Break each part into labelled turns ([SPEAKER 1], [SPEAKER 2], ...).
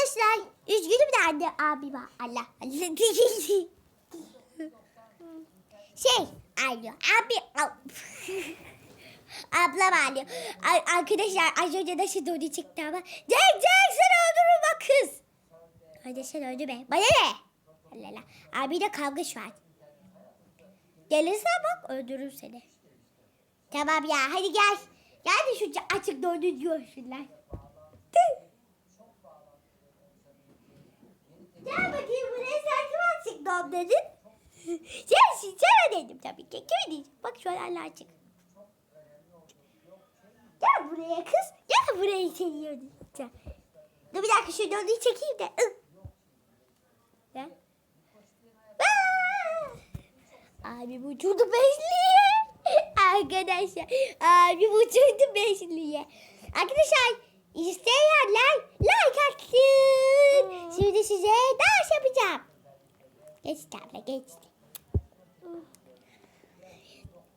[SPEAKER 1] Arkadaşlar üzgünüm de anne abi var. Allah Allah. şey ağlıyor. Abi. Ablam ağlıyor. Ar- Arkadaşlar az önce nasıl doğru çıktı ama. Cenk Cenk sen öldürün bak kız. Hadi sen öldü be. Bana ne? Allah Allah. Abiyle kavga şu an. Gelirse bak öldürür seni. Tamam ya hadi gel. Gel de şu açık doğru diyorsunlar. Gel bakayım buraya sen kim açık doğum dedin? Sensin sana dedim tabii ki. Kim diyeceğim? Bak şu an hala açık. Gel buraya kız. Gel buraya yöneteceğim. Dur bir dakika şu döndüğü çekeyim de. Gel. Abi bu çocuk beşliğe. Arkadaşlar. Abi bu çocuk beşliğe. Arkadaşlar isteyenler like atsın. Şimdi size yapacağım. Geçti abla geçti.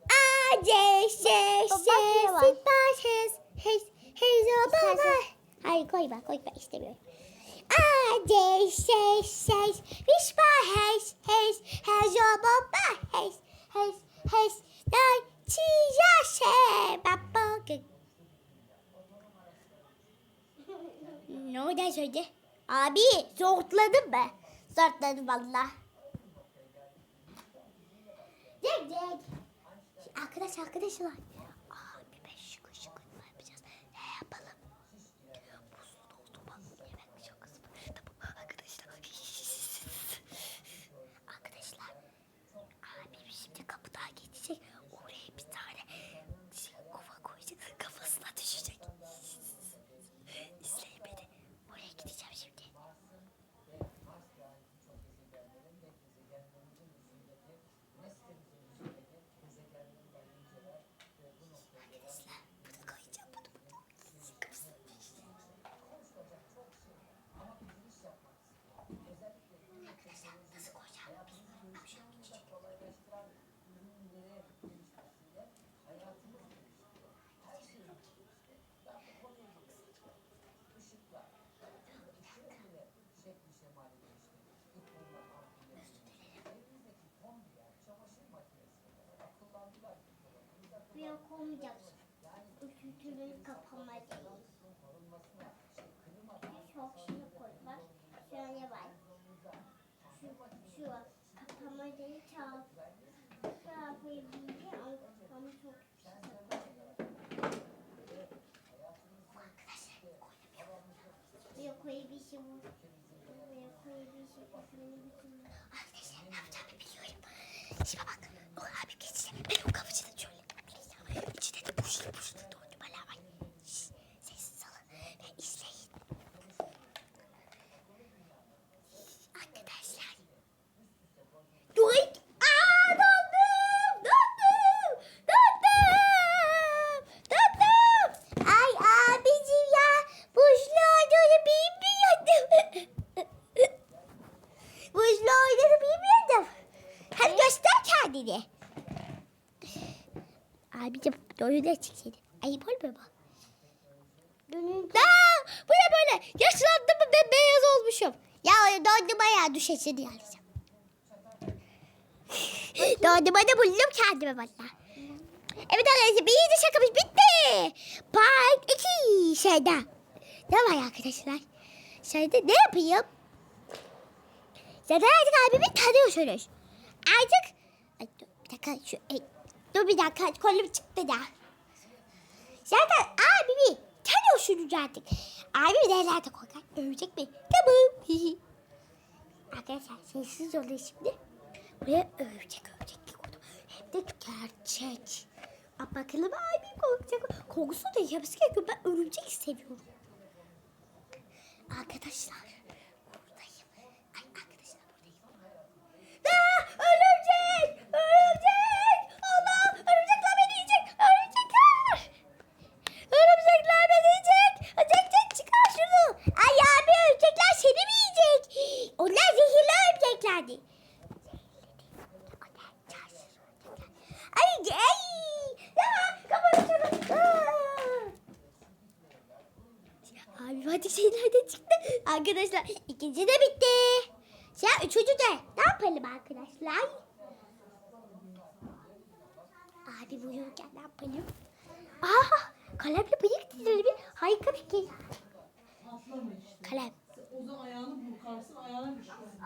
[SPEAKER 1] A, C, S, S, Sipariş, Hez, Hez, Hez, Baba. Hayır koyma, koyma istemiyorum. A, C, S, S, Sipariş, Hez, Hez, Baba, Hez, Hez, Hez, Day, Çiğya, Se, Baba. Ne oldu söyle? Abi zortladın mı? Zortladım valla. Gel gel. Arkadaş arkadaşlar. Abi ben şıkır şıkır ne yapacağız? Ne yapalım? Buzlu doldu bak. Evet çok hızlı. Tamam arkadaşlar. arkadaşlar. Abi şimdi kapıdan geçecek. Oraya bir tane şey, kova koyacak. Kafasına düşecek. İzleyin beni. Oraya gideceğim şimdi. Arkadaşlar bunu koyacağım bunu bunu. Kafasına düşecek. Arkadaşlar nasıl koyacağım bilmiyorum. Şu an küçücük. Buraya koymayacaksın. Ütütülü kapama değil. Çok şunu koy bak. Şöyle bak. Şu, şu kapama değil çal. Şuraya koyabilirim ama çok Buraya koyabilirim. Buraya koyabilirim. Arkadaşlar ne yapacağımı biliyorum. Şimdi bak o abi geçti. Ben o kapıcıda şöyle yapacağım. Boşlu boşlu doğru bala var. Şşş, Sessiz olun ve izleyin. Arkadaşlar. Dur. Aa dondum. Dondum. Dondum. Dondum. Ay abicim ya. Olduğunu bilmiyordum. Hadi göster kendini. Abicim doğru da çıksaydı. Ayıp olmuyor mu? Aa, bu ne böyle? Yaşlandım mı ben beyaz olmuşum. Ya dondurma ya düşesin diye alacağım. dondurma da buldum kendime valla. Evet arkadaşlar birinci şakamız bitti. Part 2 şeyde. Ne var arkadaşlar? Şeyde ne yapayım? Zaten artık abimi tanıyorsunuz. Artık... Bir dakika şu... Dur bir dakika kolum çıktı da. Zaten abimi tanıyorsunuz artık. Abimi nerelerde korkar? Övecek mi? Tamam. Arkadaşlar sessiz olun şimdi. Buraya övecek övecek koydum. Hem de gerçek. Aa, bakalım abim korkacak. Kokusu da yapısı gerekiyor. Ben örümcek seviyorum. Arkadaşlar buradayım. Ay arkadaşlar buradayım. Aa, örümcek! Örümcek! Allah! Örümcekler beni yiyecek! Örümcekler! Örümcekler beni yiyecek! Çek çek çıkar şunu! Ay abi örümcekler seni mi yiyecek? Onlar zehirli örümceklerdi. Ay ay! Ya kapatıyorum. Abi hadi şeyler de çıktı. Arkadaşlar ikinci de bitti. Şimdi üçüncü de ne yapalım arkadaşlar? Abi buyurken ne yapalım? Aa kalemle bıyık dizelim. Harika fikir. Kalem.
[SPEAKER 2] O zaman ayağını burkarsın, ayağına düşer.
[SPEAKER 1] Kamera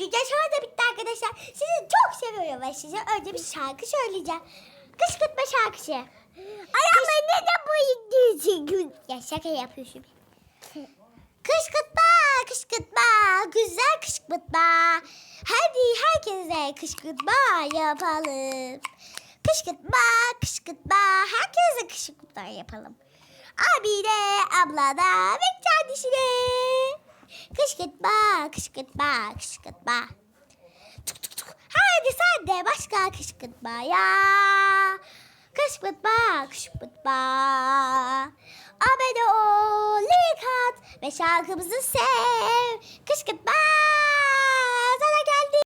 [SPEAKER 1] Üçüncü aşama da bitti arkadaşlar. Sizi çok seviyorum ve size önce bir şarkı söyleyeceğim. Kışkırtma şarkısı. Ay ama neden bıyık diyorsun? Ya şaka yapıyorsun. Kışkırtma, kışkırtma, güzel kışkırtma. Hadi herkese kışkırtma yapalım. Kışkırtma, kışkırtma, herkese kışkırtma yapalım. Abine, ablana ve kardeşine. Kışkırtma, kışkırtma, kışkırtma. Tuk tuk tuk. Hadi sen de başka kışkırtma ya. Kışkırtma, kışkırtma. Abone ol, like at ve şarkımızı sev. Kışkırtma,